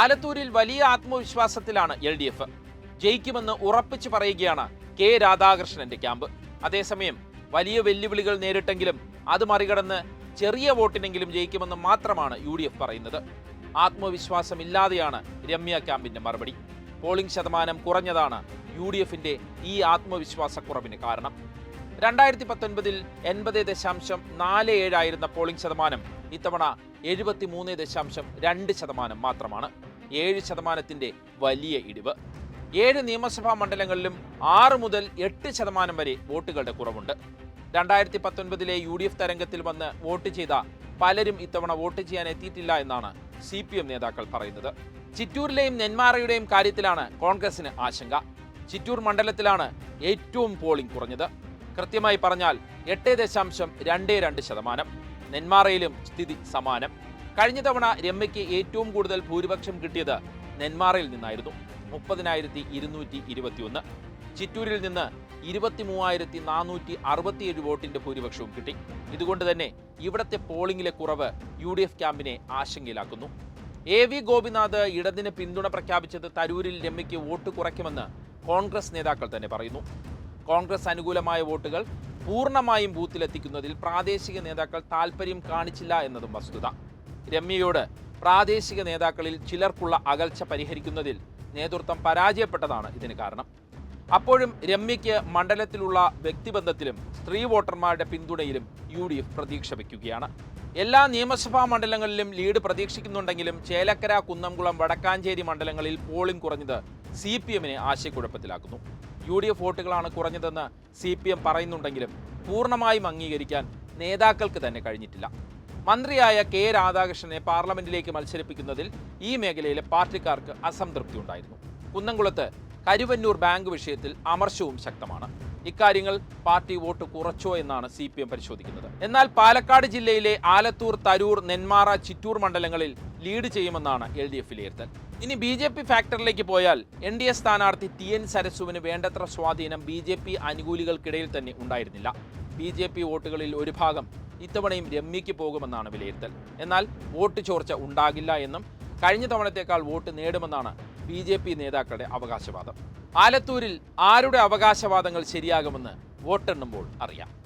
ആലത്തൂരിൽ വലിയ ആത്മവിശ്വാസത്തിലാണ് L D F. ജയിക്കുമെന്ന് ഉറപ്പിച്ചു പറയുകയാണ് കെ രാധാകൃഷ്ണന്റെ ക്യാമ്പ്. അതേസമയം വലിയ വെല്ലുവിളികൾ നേരിട്ടെങ്കിലും അത് മറികടന്ന് ചെറിയ വോട്ടിനെങ്കിലും ജയിക്കുമെന്ന് മാത്രമാണ് യു ഡി എഫ് പറയുന്നത്. ആത്മവിശ്വാസമില്ലാതെയാണ് രമ്യ ക്യാമ്പിന്റെ മറുപടി. പോളിംഗ് ശതമാനം കുറഞ്ഞതാണ് യു ഡി എഫിന്റെ ഈ ആത്മവിശ്വാസക്കുറവിന് കാരണം. രണ്ടായിരത്തി പത്തൊൻപതിൽ എൺപത് ദശാംശം നാല് ഏഴായിരുന്ന പോളിംഗ് ശതമാനം ഇത്തവണ എഴുപത്തി മൂന്ന് ദശാംശം രണ്ട് ശതമാനം മാത്രമാണ്. ഏഴ് ശതമാനത്തിന്റെ വലിയ ഇടിവ്. ഏഴ് നിയമസഭാ മണ്ഡലങ്ങളിലും ആറ് മുതൽ എട്ട് ശതമാനം വരെ വോട്ടുകളുടെ കുറവുണ്ട്. രണ്ടായിരത്തി പത്തൊൻപതിലെ യു ഡി എഫ് തരംഗത്തിൽ വന്ന് വോട്ട് ചെയ്ത പലരും ഇത്തവണ വോട്ട് ചെയ്യാൻ എത്തിയിട്ടില്ല എന്നാണ് സി പി എം നേതാക്കൾ പറയുന്നത്. ചിറ്റൂരിലെയും നെന്മാറയുടെയും കാര്യത്തിലാണ് കോൺഗ്രസിന് ആശങ്ക. ചിറ്റൂർ മണ്ഡലത്തിലാണ് ഏറ്റവും പോളിംഗ് കുറഞ്ഞത്. കൃത്യമായി പറഞ്ഞാൽ എട്ട് ദശാംശം രണ്ട് രണ്ട് ശതമാനം. നെന്മാറയിലും സ്ഥിതി സമാനം. കഴിഞ്ഞ തവണ രമ്യയ്ക്ക് ഏറ്റവും കൂടുതൽ ഭൂരിപക്ഷം കിട്ടിയത് നെന്മാറയിൽ നിന്നായിരുന്നു. മുപ്പതിനായിരത്തി ഇരുന്നൂറ്റി ഇരുപത്തിയൊന്ന് ചിറ്റൂരിൽ നിന്ന് ഇരുപത്തി മൂവായിരത്തി നാനൂറ്റി അറുപത്തിയേഴ് വോട്ടിന്റെ ഭൂരിപക്ഷവും കിട്ടി. ഇതുകൊണ്ട് തന്നെ ഇവിടത്തെ പോളിംഗിലെ കുറവ് യു ഡി എഫ് ക്യാമ്പിനെ ആശങ്കയിലാക്കുന്നു. എ വി ഗോപിനാഥ് ഇടതിന് പിന്തുണ പ്രഖ്യാപിച്ചത് തരൂരിൽ രമ്യയ്ക്ക് വോട്ട് കുറയ്ക്കുമെന്ന് കോൺഗ്രസ് നേതാക്കൾ തന്നെ പറയുന്നു. കോൺഗ്രസ് അനുകൂലമായ വോട്ടുകൾ പൂർണമായും ബൂത്തിലെത്തിക്കുന്നതിൽ പ്രാദേശിക നേതാക്കൾ താൽപ്പര്യം കാണിച്ചില്ല എന്നതും വസ്തുത. രമ്യയോട് പ്രാദേശിക നേതാക്കളിൽ ചിലർക്കുള്ള അകൽച്ച പരിഹരിക്കുന്നതിൽ നേതൃത്വം പരാജയപ്പെട്ടതാണ് ഇതിന് കാരണം. അപ്പോഴും രമ്യയ്ക്ക് മണ്ഡലത്തിലുള്ള വ്യക്തിബന്ധത്തിലും സ്ത്രീ വോട്ടർമാരുടെ പിന്തുണയിലും യു ഡി എഫ് പ്രതീക്ഷ വയ്ക്കുകയാണ് എല്ലാ നിയമസഭാ മണ്ഡലങ്ങളിലും ലീഡ് പ്രതീക്ഷിക്കുന്നുണ്ടെങ്കിലും ചേലക്കര കുന്നംകുളം വടക്കാഞ്ചേരി മണ്ഡലങ്ങളിൽ പോളിംഗ് കുറഞ്ഞത് സി പി എമ്മിനെ ആശയക്കുഴപ്പത്തിലാക്കുന്നു. യു ഡി എഫ് വോട്ടുകളാണ് കുറഞ്ഞതെന്ന് സി പി എം പറയുന്നുണ്ടെങ്കിലും പൂർണമായും അംഗീകരിക്കാൻ നേതാക്കൾക്ക് തന്നെ കഴിഞ്ഞിട്ടില്ല. മന്ത്രിയായ കെ രാധാകൃഷ്ണനെ പാർലമെന്റിലേക്ക് മത്സരിപ്പിക്കുന്നതിൽ ഈ മേഖലയിലെ പാർട്ടിക്കാർക്ക് അസംതൃപ്തി ഉണ്ടായിരുന്നു. കുന്നംകുളത്ത് കരുവന്നൂർ ബാങ്ക് വിഷയത്തിൽ അമർശവും ശക്തമാണ്. ഇക്കാര്യങ്ങൾ പാർട്ടി വോട്ട് കുറച്ചോ എന്നാണ് സി പി എം പരിശോധിക്കുന്നത്. എന്നാൽ പാലക്കാട് ജില്ലയിലെ ആലത്തൂർ തരൂർ നെന്മാറ ചിറ്റൂർ മണ്ഡലങ്ങളിൽ ലീഡ് ചെയ്യുമെന്നാണ് എൽ ഡി എഫ് വിലയിരുത്തൽ. ഇനി ബി ജെ പി ഫാക്ടറിലേക്ക് പോയാൽ എൻ ഡി എ സ്ഥാനാർത്ഥി ടി എൻ സരസുവിന് വേണ്ടത്ര സ്വാധീനം ബി ജെ പി അനുകൂലികൾക്കിടയിൽ തന്നെ ഉണ്ടായിരുന്നില്ല. ബി ജെ പി വോട്ടുകളിൽ ഒരു ഭാഗം ഇത്തവണയും രമ്യയ്ക്ക് പോകുമെന്നാണ് വിലയിരുത്തൽ. എന്നാൽ വോട്ട് ചോർച്ച ഉണ്ടാകില്ല എന്നും കഴിഞ്ഞ തവണത്തേക്കാൾ വോട്ട് നേടുമെന്നാണ് ബി ജെ പി നേതാക്കളുടെ അവകാശവാദം. ആലത്തൂരിൽ ആരുടെ അവകാശവാദങ്ങൾ ശരിയാകുമെന്ന് വോട്ടെണ്ണുമ്പോൾ അറിയാം.